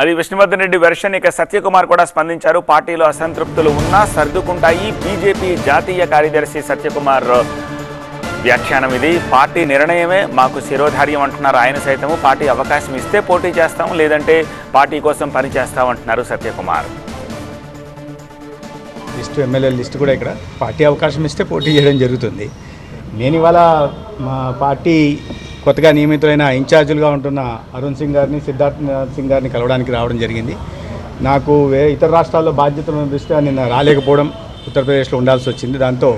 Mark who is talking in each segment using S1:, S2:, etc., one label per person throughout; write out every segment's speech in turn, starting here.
S1: అది విష్ణువర్ధన్ రెడ్డి వెర్షన్ ఇక సత్యకుమార్ కూడా స్పందించారు. పార్టీలో అసంతృప్తులు ఉన్నా సర్దుకుంటాయి. బీజేపీ జాతీయ కార్యదర్శి సత్యకుమార్ వ్యాఖ్యానం ఇది. పార్టీ నిర్ణయమే మాకు శిరోధార్యం అంటున్నారు ఆయన సైతము. పార్టీ అవకాశం ఇస్తే పోటీ చేస్తాం లేదంటే పార్టీ కోసం పనిచేస్తాం అంటున్నారు సత్యకుమార్.
S2: లిస్టు ఎమ్మెల్యే లిస్ట్ కూడా ఇక్కడ. పార్టీ అవకాశం ఇస్తే పోటీ చేయడం జరుగుతుంది. నేను ఇవాళ మా పార్టీ కొత్తగా నియమితులైన ఇన్ఛార్జీలుగా ఉంటున్న అరుణ్ సింగ్ గారిని సిద్ధార్థ్ సింగ్ గారిని కలవడానికి రావడం జరిగింది. నాకు వే ఇతర రాష్ట్రాల్లో బాధ్యతలు దృష్ట్యా నిన్న రాలేకపోవడం ఉత్తరప్రదేశ్లో ఉండాల్సి వచ్చింది. దాంతో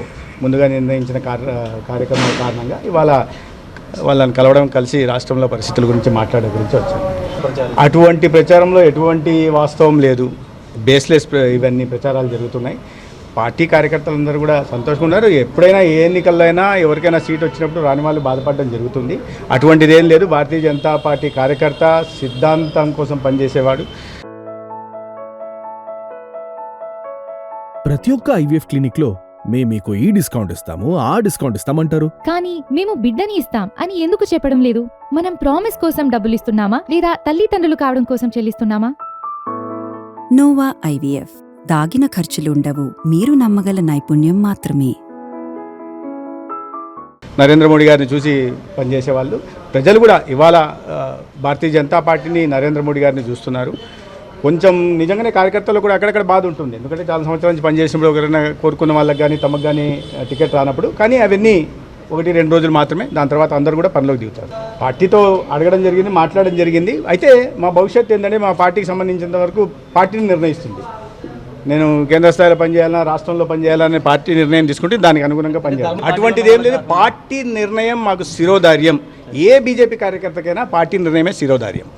S2: ముందుగా నిర్ణయించిన కార్య కార్యక్రమం కారణంగా ఇవాళ వాళ్ళని కలవడం కలిసి రాష్ట్రంలో పరిస్థితుల గురించి మాట్లాడే గురించి వచ్చాను. అటువంటి ప్రచారంలో ఎటువంటి వాస్తవం లేదు. బేస్లెస్ ఇవన్నీ ప్రచారాలు జరుగుతున్నాయి. పార్టీ కార్యకర్తలందరూ కూడా సంతోషంగా ఉన్నారు. ఎప్పుడైనా ఏ ఎన్నికల్లో అయినా ఎవరికైనా సీట్ వచ్చినప్పుడు రాని వాళ్ళు బాధపడడం జరుగుతుంది. అటువంటిది ఏం లేదు. భారతీయ జనతా పార్టీ కార్యకర్త సిద్ధాంతం కోసం పనిచేసేవాడు.
S3: ప్రతి ఒక్క ఐవీఎఫ్ క్లినిక్లో మేము మీకు ఈ డిస్కౌంట్ ఇస్తాము ఆ డిస్కౌంట్ ఇస్తామంటారు.
S4: కానీ మేము బిడ్డని ఇస్తాం అని ఎందుకు చెప్పడం లేదు? మనం ప్రామిస్ కోసం డబ్బులు ఇస్తున్నామా? లేదా తల్లిదండ్రులు కావడం కోసం చెల్లిస్తున్నామా?
S5: నోవా ఐవీఎఫ్ దాగిన ఖర్చులుండవు. మీరు నమ్మగల నైపుణ్యం మాత్రమే.
S2: నరేంద్ర మోడీ గారిని చూసి పనిచేసే వాళ్ళు ప్రజలు కూడా ఇవాళ భారతీయ జనతా పార్టీని నరేంద్ర మోడీ గారిని చూస్తున్నారు. కొంచెం నిజంగానే కార్యకర్తలు కూడా అక్కడక్కడ బాధ ఉంటుంది. ఎందుకంటే చాలా సంవత్సరాల నుంచి పనిచేసినప్పుడు ఒకరైనా కోరుకున్న వాళ్ళకి కానీ తమకు కానీ టికెట్ రానప్పుడు. కానీ అవన్నీ ఒకటి రెండు రోజులు మాత్రమే. దాని తర్వాత అందరూ కూడా పనిలోకి దిగుతారు. పార్టీతో అడగడం జరిగింది మాట్లాడడం జరిగింది. అయితే మా భవిష్యత్తు ఏంటంటే మా పార్టీకి సంబంధించినంత వరకు పార్టీని నిర్ణయిస్తుంది. నేను కేంద్ర స్థాయిలో పనిచేయాలన్నా రాష్ట్రంలో పనిచేయాలనే పార్టీ నిర్ణయం తీసుకుంటే దానికి అనుగుణంగా పనిచేయాలి. అటువంటిది ఏం లేదు. పార్టీ నిర్ణయం మాకు శిరోధార్యం. ఏ బీజేపీ కార్యకర్తకైనా పార్టీ నిర్ణయమే శిరోధార్యం.